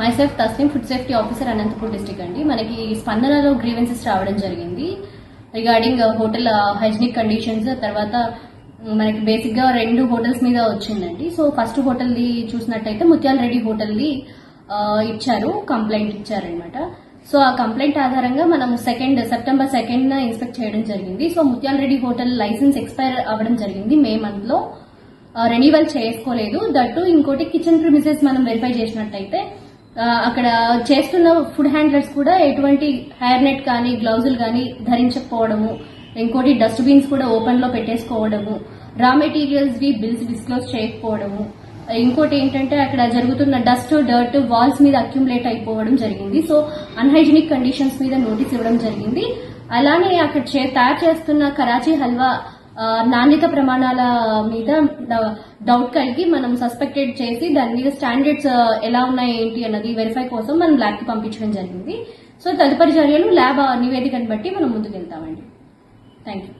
Myself Taslim food safety officer Anantapur district అండి. మనకి స్పందనలో గ్రీవెన్సెస్ రావడం జరిగింది. రిగార్డింగ్ హోటల్ హైజీనిక్ కండిషన్స్ తర్వాత uh, మనకి బేసిక్గా రెండు హోటల్స్ మీద వచ్చిందండి. సో ఫస్ట్ హోటల్ది చూసినట్టయితే ముత్యాల రెడ్డి హోటల్ది ఇచ్చారు కంప్లైంట్ ఇచ్చారనమాట సో ఆ కంప్లైంట్ ఆధారంగా మనం సెకండ్ సెప్టెంబర్ సెకండ్ ఇన్స్పెక్ట్ చేయడం జరిగింది. సో ముత్యాల రెడ్డి హోటల్ లైసెన్స్ ఎక్స్పైర్ అవ్వడం జరిగింది మే మంత్లో. Uh, రెన్యువల్ చేసుకోలేదు. దట్టు ఇంకోటి కిచెన్ ప్రిమిసెస్ మనం వెరిఫై చేసినట్టయితే అక్కడ చేస్తున్న ఫుడ్ హ్యాండ్లర్స్ కూడా ఎటువంటి హెయిర్ నెట్ కానీ గ్లౌజులు కానీ ధరించకపోవడము ఇంకోటి డస్ట్ బిన్స్ కూడా ఓపెన్లో పెట్టేసుకోవడము రా మెటీరియల్స్ వి బిల్స్ డిస్క్లోజ్ చేయకపోవడము. ఇంకోటి ఏంటంటే అక్కడ జరుగుతున్న డస్ట్ డర్ట్ వాల్స్ మీద అక్యుములేట్ అయిపోవడం జరిగింది. సో అన్హైజీనిక్ కండిషన్స్ మీద నోటీస్ ఇవ్వడం జరిగింది. అలానే అక్కడ చే- తయారు చేస్తున్న కరాచీ హల్వా నాణ్యత ప్రమాణాల మీద డౌట్ కలిగి మనం సస్పెక్టెడ్ చేసి దాని మీద స్టాండర్డ్స్ ఎలా ఉన్నాయి ఏంటి అన్నది వెరిఫై కోసం మనం ల్యాబ్కి పంపించడం జరిగింది. సో తదుపరి చర్యలు ల్యాబ్ నివేదికను బట్టి మనం ముందుకు వెళ్తామండి థ్యాంక్ యూ